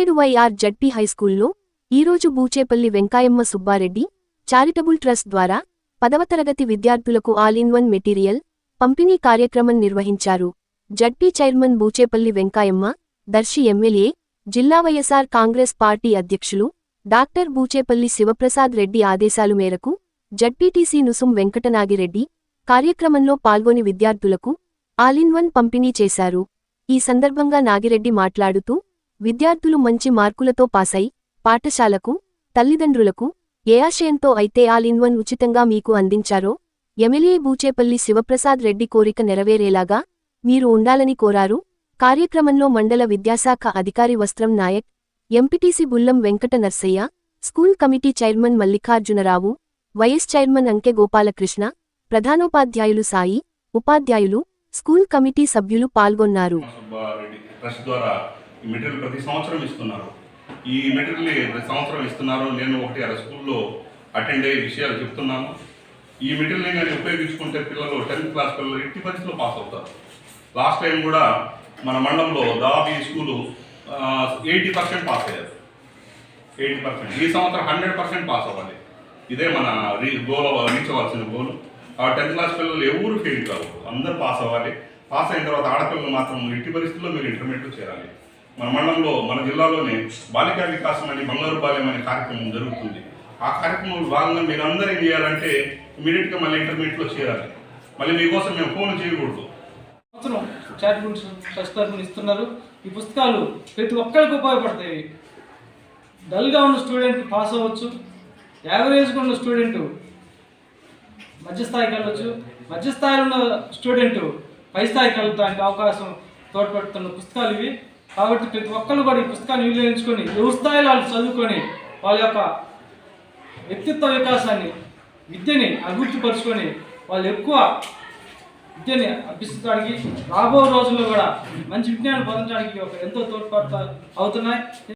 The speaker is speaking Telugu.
పదిచేడు వైఆర్ జడ్పీ హైస్కూల్లో ఈరోజు బూచేపల్లి వెంకాయమ్మ సుబ్బారెడ్డి చారిటబుల్ ట్రస్ట్ ద్వారా పదవ తరగతి విద్యార్థులకు ఆల్ ఇన్ వన్ మెటీరియల్ పంపిణీ కార్యక్రమం నిర్వహించారు. ZP chairman Buchepalli Venkayamma Darsi MLA జిల్లా వైఎస్ఆర్ కాంగ్రెస్ పార్టీ అధ్యక్షులు డాక్టర్ బూచేపల్లి శివప్రసాద్ రెడ్డి ఆదేశాలు మేరకు జడ్పీటీసీ నుసుం వెంకటనాగిరెడ్డి కార్యక్రమంలో పాల్గొని విద్యార్థులకు ఆల్ ఇన్ వన్ పంపిణీ చేశారు. ఈ సందర్భంగా నాగిరెడ్డి మాట్లాడుతూ విద్యార్థులు మంచి మార్కులతో పాసై పాఠశాలకు తల్లిదండ్రులకు ఏ ఆశయంతో అయితే ఆల్ ఇన్ వన్ ఉచితంగా మీకు అందించారో ఎమ్మెల్యే బూచేపల్లి శివప్రసాద్ రెడ్డి కోరిక నెరవేరేలాగా మీరు ఉండాలని కోరారు. కార్యక్రమంలో మండల విద్యాశాఖ అధికారి Vastram Naik MPTC Bullam Venkata Narsaiah school committee chairman Mallikarjuna Rao vice chairman Anke Gopalakrishna ప్రధానోపాధ్యాయులు సాయి ఉపాధ్యాయులు స్కూల్ కమిటీ సభ్యులు పాల్గొన్నారు. ద్వారా ఈ మెటీరియల్ ప్రతి సంవత్సరం ఇస్తున్నారు. ఈ మెటీరియల్ ప్రతి సంవత్సరం ఇస్తున్నారు. నేను ఒకటి అర స్కూల్లో అటెండ్ అయ్యే విషయాలు చెప్తున్నాను. ఈ మెటీరియల్ని కానీ ఉపయోగించుకుంటే పిల్లలు టెన్త్ క్లాస్ పిల్లలు ఎట్టి పరిస్థితుల్లో పాస్ అవుతారు. లాస్ట్ టైం కూడా మన మండలంలో దాదాపు ఈ స్కూలు ఎయిటీ పర్సెంట్ పాస్ అయ్యారు. Eighty percent. ఈ సంవత్సరం హండ్రెడ్ పర్సెంట్ పాస్ అవ్వాలి. ఇదే మన రీ గోల్ రీచ్ అవ్వాల్సిన గోల్ ఆ టెన్త్ క్లాస్ పిల్లలు ఎవరు ఫెయిల్ కావు. అందరూ పాస్ అవ్వాలి. పాస్ అయిన తర్వాత ఆడపిల్లలు మాత్రం ఎట్టి పరిస్థితుల్లో మీరు ఇంటర్మీడియట్ చేరాలి. మన మండలంలో మన జిల్లాలోనే బాలికా వికాసం అనే బంగారు బాల్యం అనే కార్యక్రమం జరుగుతుంది. ఆ కార్యక్రమంలో భాగంగా మీరు అందరూ ఏం చేయాలంటే ఇమీడియట్గా మళ్ళీ ఇంటర్మీడియట్లో చేరాలి. మళ్ళీ మీకోసం మేము ఫోన్ చేయకూడదు. సంవత్సరం చారిటబుల్ ట్రస్ట్ తరఫున ఇస్తున్నారు. ఈ పుస్తకాలు ప్రతి ఒక్కరికి ఉపయోగపడతాయి. డల్గా ఉన్న స్టూడెంట్ పాస్ అవ్వచ్చు యావరేజ్గా ఉన్న స్టూడెంట్ మధ్యస్థాయికి వెళ్ళొచ్చు. మధ్యస్థాయిలో ఉన్న స్టూడెంట్ పై స్థాయికి వెళ్ళడానికి అవకాశం తోడ్పడుతున్న పుస్తకాలు ఇవి. కాబట్టి ప్రతి ఒక్కరు కూడా ఈ పుస్తకాన్ని వినియోగించుకొని ఎవరి స్థాయిలో వాళ్ళు చదువుకొని వాళ్ళ యొక్క వ్యక్తిత్వ వికాసాన్ని విద్యని అభివృద్ధిపరుచుకొని వాళ్ళు ఎక్కువ విద్యని అభ్యసించడానికి రాబో రోజుల్లో కూడా మంచి విజ్ఞానం పొందడానికి ఒక ఎంతో తోడ్పడతా అవుతున్నాయి.